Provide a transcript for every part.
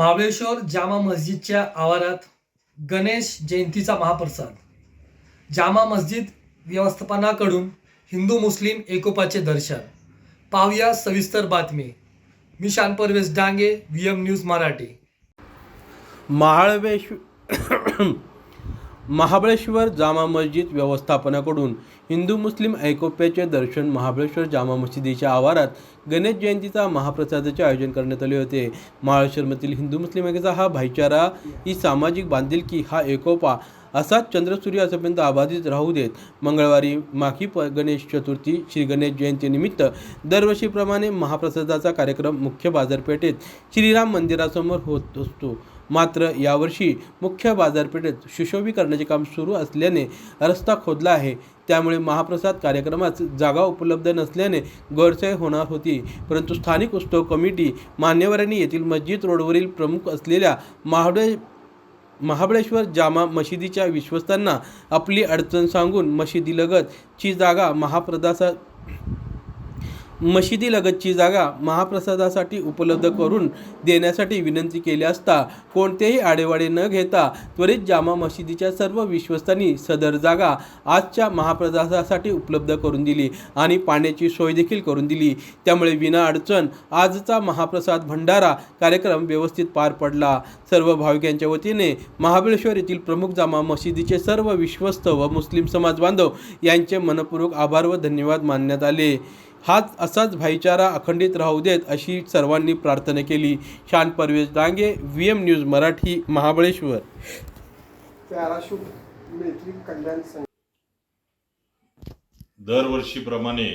महाबळेश्वर जामा मस्जिदच्या आवारात गणेश जयंतीचा महाप्रसाद. जामा मस्जिद व्यवस्थापनाकडून हिंदू मुस्लिम एकोपाचे दर्शन. पाहूया सविस्तर बातमी. मी Shan Parvesh Dange V M news Marathi. महाळवेश Mahabaleshwar Jama Masjid व्यवस्थापनाकडून हिंदू मुस्लिम ऐकोप्याचे दर्शन महाबळेश्वर जामा मशिदीच्या आवारात गणेश जयंतीचा महाप्रसादाचे आयोजन करण्यात आले होते. महाबळेश्वरमधील हिंदू मुस्लिम ऐक्याचा हा भाईचारा ही सामाजिक बांधिलकी हा एकोपा असाच चंद्रसूर्य असेपर्यंत अबाधित राहू देत. मंगळवारी माखी प गणेश चतुर्थी श्री गणेश जयंतीनिमित्त दरवर्षीप्रमाणे महाप्रसादाचा कार्यक्रम मुख्य बाजारपेठेत श्रीराम मंदिरासमोर होत असतो. मात्र यावर्षी मुख्य बाजारपेठेत सुशोभीकरणाचे काम सुरू असल्याने रस्ता खोदला आहे. त्यामुळे महाप्रसाद कार्यक्रमात जागा उपलब्ध नसल्याने गैरसोय होणार होती. परंतु स्थानिक उत्सव कमिटी मान्यवरांनी येथील मस्जिद रोडवरील प्रमुख असलेल्या महाबळे महाबळेश्वर जामा मशिदीच्या विश्वस्तांना आपली अडचण सांगून मशिदीलगतची जागा महाप्रदासा मशिदीलगतची जागा महाप्रसादासाठी उपलब्ध करून देण्यासाठी विनंती केली असता कोणतेही आडेवाडे न घेता त्वरित जामा मशिदीच्या सर्व विश्वस्तांनी सदर जागा आजच्या महाप्रसादासाठी उपलब्ध करून दिली आणि पाण्याची सोय देखील करून दिली. त्यामुळे विना अडचण आजचा महाप्रसाद भंडारा कार्यक्रम व्यवस्थित पार पडला. सर्व भाविकांच्या वतीने महाबळेश्वर येथील प्रमुख जामा मशिदीचे सर्व विश्वस्त व मुस्लिम समाज बांधव यांचे मनपूर्वक आभार व धन्यवाद मानण्यात आले. हाच असाच भाईचारा अखंडित राहू देत अशी सर्वांनी प्रार्थना केली. Shan Parvesh Dange V M news Marathi Mahabaleshwar. दरवर्षीप्रमाणे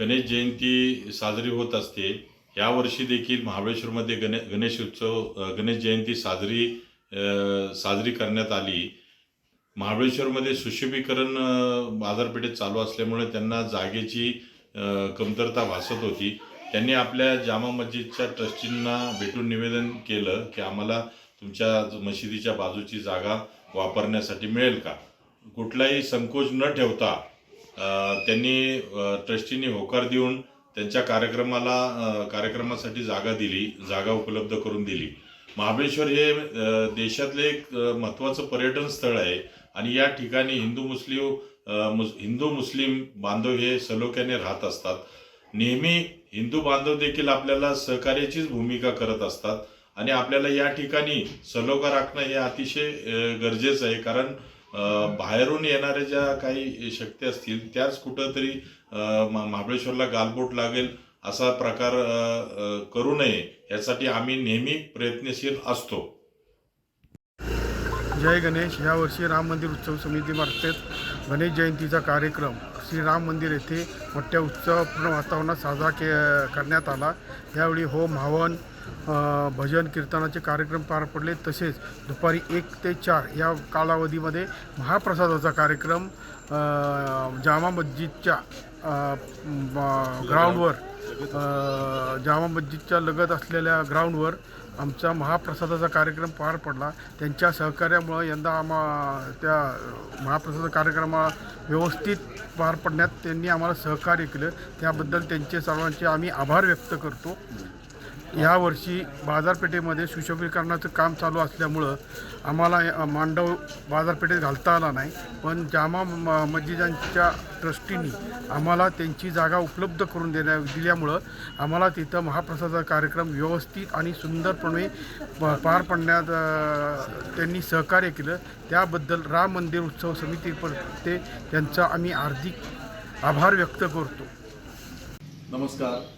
गणेश जयंती साजरी होत असते. यावर्षी देखील महाबळेश्वरमध्ये गणे गणेश उत्सव गणेश जयंती साजरी अ, साजरी करण्यात आली. महाबळेश्वरमध्ये सुशोभीकरण बाजारपेठेत चालू असल्यामुळे त्यांना जागेची कमतरता भासत होती. त्यांनी आपल्या जामा मस्जिदच्या ट्रस्टींना भेटून निवेदन केलं की आम्हाला तुमच्या मशिदीच्या बाजूची जागा वापरण्यासाठी मिळेल का? कुठलाही संकोच न ठेवता त्यांनी ट्रस्टींनी होकार देऊन त्यांच्या कार्यक्रमाला कार्यक्रमासाठी जागा दिली जागा उपलब्ध करून दिली. महाबळेश्वर हे देशातले एक महत्त्वाचं पर्यटन स्थळ आहे आणि या ठिकाणी हिंदू मुस्लिम मुस हिंदू मुस्लिम बांधव हे सलोख्याने राहत असतात. नेहमी हिंदू बांधव देखील आपल्याला सहकार्याचीच भूमिका करत असतात आणि आपल्याला या ठिकाणी सलोखा राखणं हे अतिशय गरजेचं आहे. कारण बाहेरून येणाऱ्या ज्या काही शक्ती असतील त्याच कुठंतरी महाबळेश्वरला गालबोट लागेल असा प्रकार करू नये यासाठी आम्ही नेहमी प्रयत्नशील असतो. जय गणेश. ह्या वर्षी राम मंदिर उत्सव समितीमार्फत गणेश जयंतीचा कार्यक्रम श्रीराम मंदिर येथे मोठ्या उत्सवपूर्ण वातावरणात साजरा के करण्यात आला. यावेळी होम हवन भजन कीर्तनाचे कार्यक्रम पार पडले. तसेच दुपारी एक ते चार या कालावधीमध्ये महाप्रसादाचा कार्यक्रम जामा मस्जिदच्या ग्राउंडवर जामा मस्जिदच्या लगत असलेल्या ग्राउंडवर आमचा महाप्रसादाचा कार्यक्रम पार पडला. त्यांच्या सहकार्यामुळं यंदा आम्हा त्या महाप्रसाद कार्यक्रमा व्यवस्थित पार पडण्यात त्यांनी आम्हाला सहकार्य केलं. त्याबद्दल त्यांचे सर्वांचे आम्ही आभार व्यक्त करतो. यावर्षी बाजारपेठेमध्ये सुशोभीकरणाचं काम चालू असल्यामुळं आम्हाला मांडव बाजारपेठेत घालता आला नाही. पण जामा म- मस्जिदांच्या ट्रस्टींनी आम्हाला त्यांची जागा उपलब्ध करून देण्या दिल्यामुळं आम्हाला तिथं महाप्रसादाचा कार्यक्रम व्यवस्थित आणि सुंदरपणे प- पार पडण्यात त्यांनी सहकार्य केलं. त्याबद्दल राम मंदिर उत्सव समितीपर्यंत त्यांचा आम्ही हार्दिक आभार व्यक्त करतो. नमस्कार.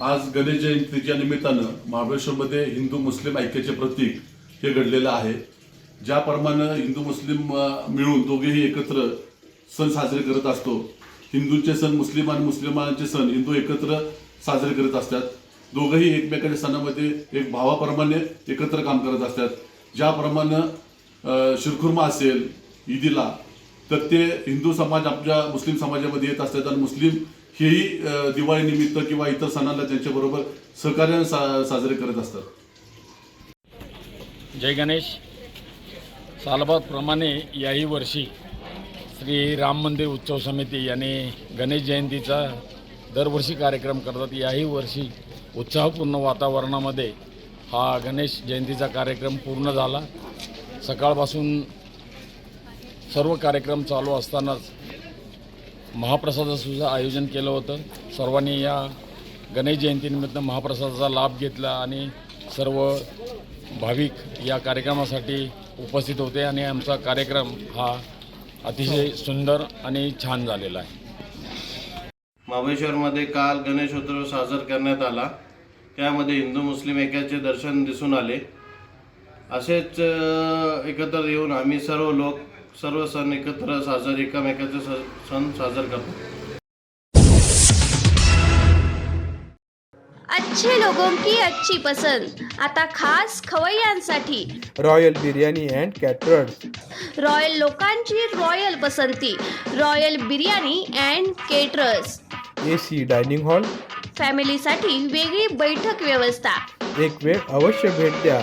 आज गणेश जयंतीच्या निमित्तानं महाबळेश्वरमध्ये हिंदू मुस्लिम ऐक्याचे प्रतीक हे घडलेलं आहे. ज्याप्रमाणे हिंदू मुस्लिम मिळून दोघेही एकत्र सण साजरे करत असतो. हिंदूंचे सण मुस्लिम आणि मुस्लिमांचे सण हिंदू एकत्र साजरे करत असतात. दोघंही एकमेकांच्या सणामध्ये एक भावाप्रमाणे एकत्र काम करत असतात. ज्याप्रमाणे शिरखुर्मा असेल ईदीला तर ते हिंदू समाज आपल्या मुस्लिम समाजामध्ये येत असतात आणि मुस्लिम हेही दिवाळीनिमित्त किंवा इतर सणाला त्यांच्याबरोबर सहकार्याने सा साजरे करत असतात. जय गणेश. सालबादप्रमाणे याही वर्षी श्री राम मंदिर उत्सव समिती याने गणेश जयंतीचा दरवर्षी कार्यक्रम करतात. याही वर्षी उत्साहपूर्ण वातावरणामध्ये हा गणेश जयंतीचा कार्यक्रम पूर्ण झाला. सकाळपासून सर्व कार्यक्रम चालू असतानाच महाप्रसादाचं सुद्धा आयोजन केलं होतं. सर्वांनी या गणेश जयंतीनिमित्त महाप्रसादाचा लाभ घेतला आणि सर्व भाविक या कार्यक्रमासाठी उपस्थित होते आणि आमचा कार्यक्रम हा अतिशय सुंदर आणि छान झालेला आहे. महाबळेश्वरमध्ये काल गणेशोत्सव साजरा करण्यात आला. त्यामध्ये हिंदू मुस्लिम एकाचे दर्शन दिसून आले. असेच एकत्र येऊन आम्ही सर्व लोक सर्व सण एकत्र साजरे एकामेकाचे सण साजरे करतो अच्छे लोगों की अच्छी पसंद. आता खास खवय्यांसाठी. Royal Biryani and Caterers royal लोकांची रॉयल पसंती. Royal Biryani and Caterers A C dining hall फॅमिलीसाठी वेगळी बैठक व्यवस्था. एक वेळ अवश्य भेट द्या.